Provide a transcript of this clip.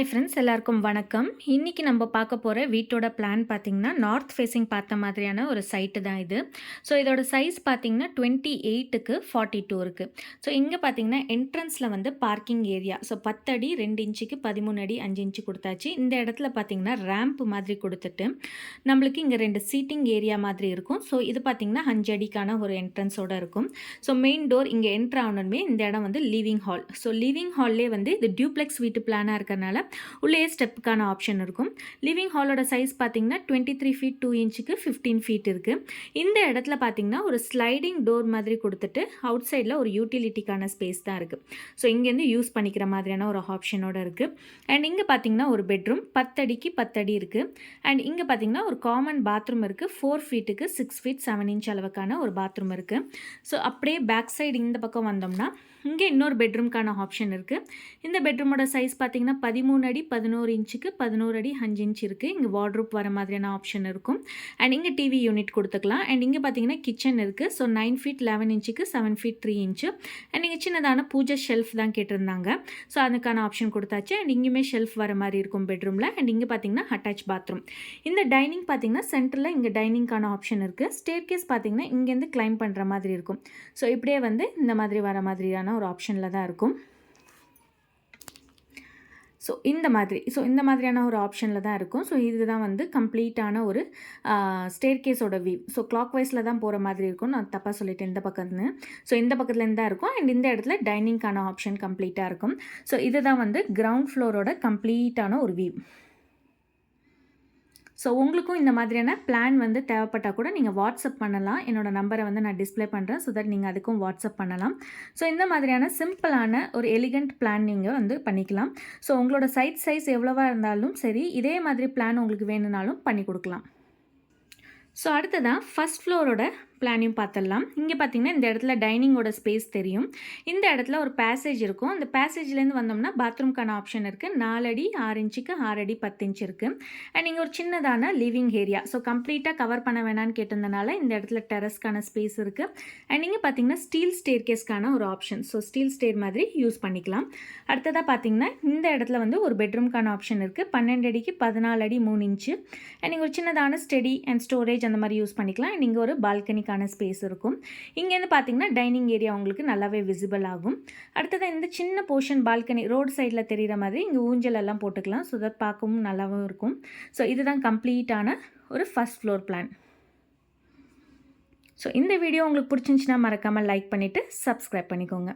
Hi friends எல்லாருக்கும் வணக்கம். இன்றைக்கி நம்ம பார்க்க போகிற வீட்டோட பிளான் பார்த்திங்கன்னா நார்த் ஃபேஸிங் பார்த்த மாதிரியான ஒரு சைட்டு தான் இது. ஸோ இதோட சைஸ் பார்த்திங்கன்னா டுவெண்ட்டி எயிட்டுக்கு ஃபார்ட்டி டூ இருக்குது ஸோ இங்கே பார்த்திங்கன்னா என்ட்ரன்ஸில் வந்து பார்க்கிங் ஏரியா ஸோ பத்தடி ரெண்டு இன்ச்சுக்கு பதிமூணு அடி அஞ்சு இன்ச்சு கொடுத்தாச்சு. இந்த இடத்துல பார்த்திங்கன்னா ரேம்ப் மாதிரி கொடுத்துட்டு நம்மளுக்கு இங்கே ரெண்டு சீட்டிங் ஏரியா மாதிரி இருக்கும். ஸோ இது பார்த்திங்கன்னா அஞ்சு அடிக்கான ஒரு என்ட்ரன்ஸோடு இருக்கும். ஸோ மெயின் டோர் இங்கே என்ட்ரு ஆகணுமே இந்த இடம் வந்து லிவிங் ஹால் ஸோ லிவிங் ஹால்லே வந்து இது டியூப்ளெக்ஸ் வீட்டு பிளானாக இருக்கிறனால உள்ளே ஸ்டெப்புக்கான ஆப்ஷன் இருக்கும். லிவிங் ஹாலோட சைஸ் பார்த்தீங்கன்னா டுவெண்ட்டி த்ரீ ஃபீட் டூ இன்ச்சுக்கு ஃபிஃப்டீன் ஃபீட் இருக்குது இந்த இடத்துல பார்த்தீங்கன்னா ஒரு ஸ்லைடிங் டோர் மாதிரி கொடுத்துட்டு அவுட் சைடில் ஒரு யூட்டிலிட்டிக்கான ஸ்பேஸ் தான் இருக்குது ஸோ இங்கேருந்து யூஸ் பண்ணிக்கிற மாதிரியான ஒரு ஆப்ஷனோட இருக்குது அண்ட் இங்கே பார்த்தீங்கன்னா ஒரு பெட்ரூம் பத்தடிக்கு பத்தடி இருக்குது அண்ட் இங்கே பார்த்தீங்கன்னா ஒரு காமன் பாத்ரூம் இருக்குது ஃபோர் ஃபீட்டுக்கு சிக்ஸ் ஃபீட் செவன் இன்ச் அளவுக்கான ஒரு பாத்ரூம் இருக்குது ஸோ அப்படியே பேக் சைடு இந்த பக்கம் வந்தோம்னா இங்கே இன்னொரு பெட்ரூம்க்கான ஆப்ஷன் இருக்குது இந்த பெட்ரூமோட சைஸ் பார்த்தீங்கன்னா பதிமூணு அடி பதினோரு இன்ச்சுக்கு பதினோரு அடி அஞ்சு இன்ச் இருக்குது இங்கே வார்ட்ரூப் வர மாதிரியான ஆப்ஷன் இருக்கும். அண்ட் இங்கே டிவி யூனிட் கொடுத்துக்கலாம். அண்ட் இங்கே பார்த்தீங்கன்னா கிச்சன் இருக்குது ஸோ நைன் ஃபீட் லெவன் இன்ச்சுக்கு seven feet three inch and இங்கே சின்னதான பூஜை ஷெல்ஃப் தான் கேட்டிருந்தாங்க. ஸோ அதுக்கான ஆப்ஷன் கொடுத்தாச்சு. அண்ட் இங்கேயுமே ஷெல்ஃப் வர மாதிரி இருக்கும் பெட்ரூமில் அண்ட் இங்கே பார்த்தீங்கன்னா அட்டாச் பாத்ரூம் இந்த டைனிங் பார்த்தீங்கன்னா சென்டரில் இங்கே டைனிங்க்கான ஆப்ஷன் இருக்குது ஸ்டேர் கேஸ் பார்த்தீங்கன்னா இங்கேருந்து கிளைம் பண்ணுற மாதிரி இருக்கும். ஸோ இப்படியே வந்து இந்த மாதிரி வர மாதிரியான ஒரு ஆப்ஷனில் தான் இருக்கும். ஸோ இந்த மாதிரி ஸோ இந்த மாதிரியான ஒரு ஆப்ஷனில் தான் இருக்கும். ஸோ இதுதான் வந்து கம்ப்ளீட்டான ஒரு ஸ்டேர் கேஸோட வியூ ஸோ கிளாக் வைஸில் தான் போகிற மாதிரி இருக்கும். நான் தப்பாக சொல்லிட்டேன் இந்த பக்கத்துலேருந்து ஸோ இந்த பக்கத்துலேருந்து தான் இருக்கும். அண்ட் இந்த இடத்துல டைனிங்க்கான ஆப்ஷன் கம்ப்ளீட்டாக இருக்கும். ஸோ இதுதான் வந்து கிரவுண்ட் ஃப்ளோரோட கம்ப்ளீட்டான ஒரு வியூ ஸோ உங்களுக்கும் இந்த மாதிரியான பிளான் வந்து தேவைப்பட்டால் கூட நீங்கள் வாட்ஸ்அப் பண்ணலாம். என்னோடய நம்பரை வந்து நான் டிஸ்பிளே பண்ணுறேன் ஸோ தட் நீங்கள் அதுக்கும் வாட்ஸ்அப் பண்ணலாம். ஸோ இந்த மாதிரியான சிம்பிளான ஒரு எலிகண்ட் பிளான் நீங்கள் வந்து பண்ணிக்கலாம். ஸோ உங்களோட சைட் சைஸ் எவ்வளோவா இருந்தாலும் சரி இதே மாதிரி பிளான் உங்களுக்கு வேணும்னாலும் பண்ணி கொடுக்கலாம். ஸோ அடுத்ததான் ஃபஸ்ட் ஃப்ளோரோட பிளானையும் பார்த்துடலாம். இங்கே பார்த்தீங்கன்னா இந்த இடத்துல டைனிங்கோட ஸ்பேஸ் தெரியும். இந்த இடத்துல ஒரு பேசேஜ் இருக்கும். அந்த பேசேஜ்லேருந்து வந்தோம்னா பாத்ரூம்க்கான ஆப்ஷன் இருக்குது நாலடி ஆறு இன்ச்சுக்கு ஆறு அடி பத்து இன்ச் இருக்குது அண்ட் இங்கே ஒரு சின்னதான லிவிங் ஏரியா ஸோ கம்ப்ளீட்டாக கவர் பண்ண வேணான்னு கேட்டிருந்தனால இந்த இடத்துல டெரஸ்க்கான ஸ்பேஸ் இருக்குது அண்ட் இங்கே பார்த்தீங்கன்னா ஸ்டீல் ஸ்டேர் கேஸ்க்கான ஒரு ஆப்ஷன் ஸோ ஸ்டீல் ஸ்டேர் மாதிரி யூஸ் பண்ணிக்கலாம். அடுத்ததாக பார்த்தீங்கன்னா இந்த இடத்துல வந்து ஒரு பெட்ரூம்க்கான ஆப்ஷன் இருக்குது பன்னெண்டு அடிக்கு பதினாலு அடி மூணு இன்ச்சு. அண்ட் இங்கே ஒரு சின்னதான ஸ்டெடி அண்ட் ஸ்டோரேஜ் அந்த மாதிரி யூஸ் பண்ணிக்கலாம். அண்ட் இங்கே ஒரு பால்கனிக்கு அதுக்கான ஸ்பேஸ் இருக்கும். இங்கேருந்து பார்த்தீங்கன்னா டைனிங் ஏரியா உங்களுக்கு நல்லாவே விசிபிள் ஆகும். அடுத்தது இந்த சின்ன போர்ஷன் பால்கனி ரோடு சைடில் தெரிகிற மாதிரி இங்கே ஊஞ்சல் எல்லாம் போட்டுக்கலாம். ஸோ தட் பார்க்கவும் நல்லாவும் இருக்கும். ஸோ இதுதான் கம்ப்ளீட்டான ஒரு ஃபஸ்ட் ஃப்ளோர் பிளான் ஸோ இந்த வீடியோ உங்களுக்கு பிடிச்சிருந்துச்சின்னா மறக்காமல் லைக் பண்ணிவிட்டு சப்ஸ்கிரைப் பண்ணிக்கோங்க.